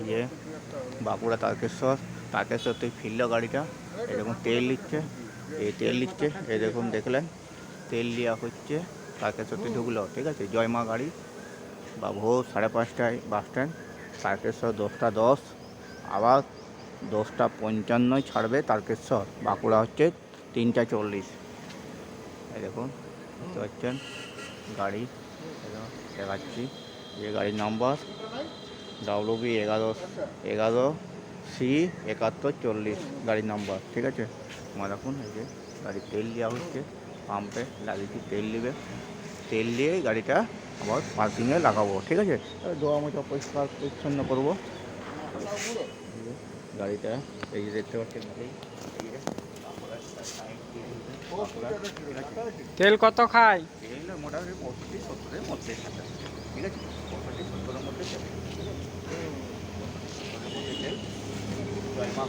এই যে বাঁকুড়া তারকেশ্বর। তারকেশ্বর থেকে ফিরল গাড়িটা। এরকম তেল নিচ্ছে। এই তেল নিচ্ছে। দেখুন, দেখলেন? তেল দেওয়া হচ্ছে। তারকেশ্বর থেকে ঢুকলো, ঠিক আছে? জয়মা গাড়ি। বা ভোর সাড়ে পাঁচটায় বাস স্ট্যান্ড। তারকেশ্বর দশটা দশ। আবার দশটা পঞ্চান্নয় ছাড়বে তারকেশ্বর। বাঁকুড়া হচ্ছে তিনটা চল্লিশ। দেখুন, দেখতে পাচ্ছেন? গাড়ি দেখাচ্ছি। যে গাড়ির নাম্বার ডাব্লু বি এগারো এগারো সি একাত্তর চল্লিশ, গাড়ির নাম্বার, ঠিক আছে? আমার রাখুন এই যে গাড়ি তেল দেওয়া হচ্ছে, পাম্পে লাগিয়েছি, তেল নেবে তেল দিয়ে গাড়িটা আবার পার্কিংয়ে লাগাবো, ঠিক আছে? দোয়া মোচা পরিষ্কার পরিচ্ছন্ন করব। গাড়িটা এই যে দেখতে পাচ্ছেন গাড়ি এই যে বাঁকুড়ার সাইড দিয়ে দিবে। বাঁকুড়া, ঠিক আছে? তেল কত খায়? মোটামুটি পঁয়ষট্টি, সত্তরের মধ্যে ঠিক আছে? সত্তরের মধ্যে তেল।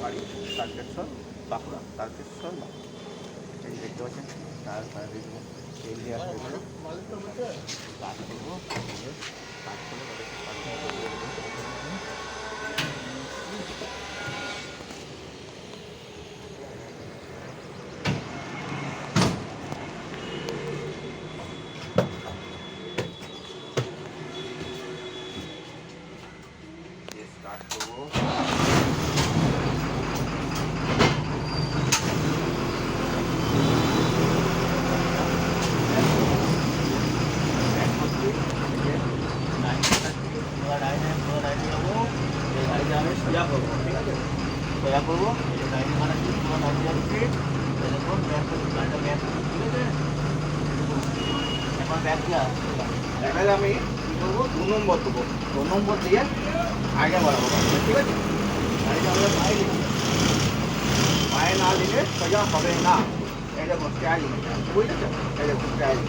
বাড়ি তারকেশ্বর, বাঁকুড়া, তারকেশ্বর দেখতে পাচ্ছেন তেল দিয়ে করব এই যে কাজ করব তাদেরকে পাঠিয়ে দেবো। দিয়ে স্টার্ট করব করব। ঠিক আছে? সোজা করব? ব্যাক করছি গাড়িটা ব্যাক ঠিক আছে? এখন ব্যাক দেওয়া এবার আমি কী করব? দু নম্বর দেবো। দু নম্বর দিয়ে আগে বাড়াবো। ঠিক আছে? গাড়িটা আমরা পায়ে পায়ে না দিলে সোজা হবে না। এই দেখুন স্টেয়ারিং বুঝেছ? এই দেখুন স্টেয়ারিং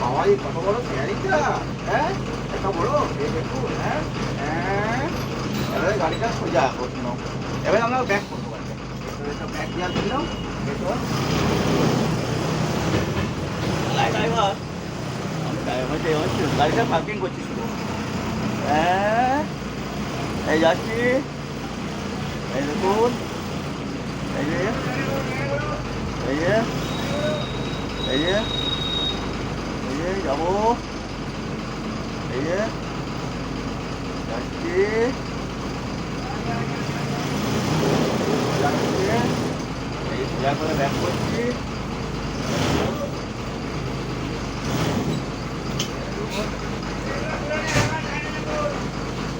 বাবাই, কত বড় স্টেয়ারিংটা হ্যাঁ? এত বড়? হ্যাঁ? হ্যাঁ? গাড়িটা সোজা করছিল এবারে আমরা ব্যাক করব গাড়িটা। ব্যাক দেওয়ার জন্য ড্রাইভার আমি ড্রাইভার গাড়িটা পার্কিং করছি শুধু। হ্যাঁ। এই যাচ্ছি। এই দেখুন। এই যে। এই যে। এই যে। এই যে যাব। এই যে। যাচ্ছি।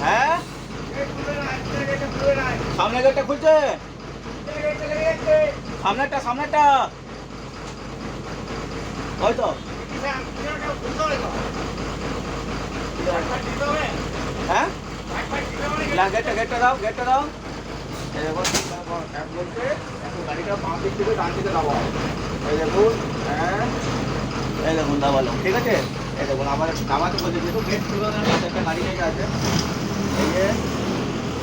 হ্যাঁ? সামনে গেটটা খুলছে? সামনেটা সামনেটা ওই তো। হ্যাঁ? গেটটা গেটটা দাও গেটটা দাও। বলছে গাড়িটা বাঁ দিক থেকে ডান দিকে দাবাও এই দেখুন হ্যাঁ। এই দেখুন দাবালো ঠিক আছে? এই দেখুন আবার দাবাতে বলছে যেহেতু গেট খুলে একটা গাড়ি আছে। এই যে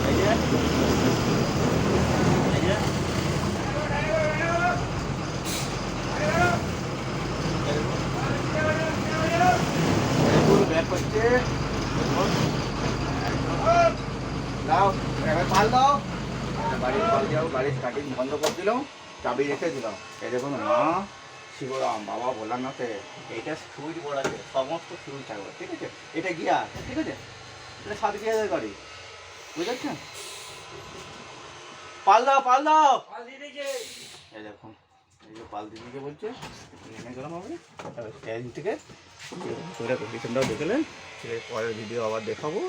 এই যে এই যে। দেখুন করছে। দাও এবার পাল দাও। গাড়ির পাল দিও গাড়ির স্টার্টিং বন্ধ করে দিলাম, চাবি রেখে দিলাম। এই দেখুন মা, শিবরাম বাবা ভোলানাথে, এইটা সুইচ বোর্ড আছে, সমস্ত সুইচ থাকবে, ঠিক আছে? এটা গিয়ার ঠিক আছে? এটা সাত গিয়ারের গাড়ি বুঝেছেন? পাল দাও পাল দাও! এই দেখুন, এই যে পাল দিদিকে বলছে, নেমে গেলাম আমি স্ট্যান্ড থেকে পুরো কন্ডিশনটাও দেখলেন পরের ভিডিও আবার দেখাবো।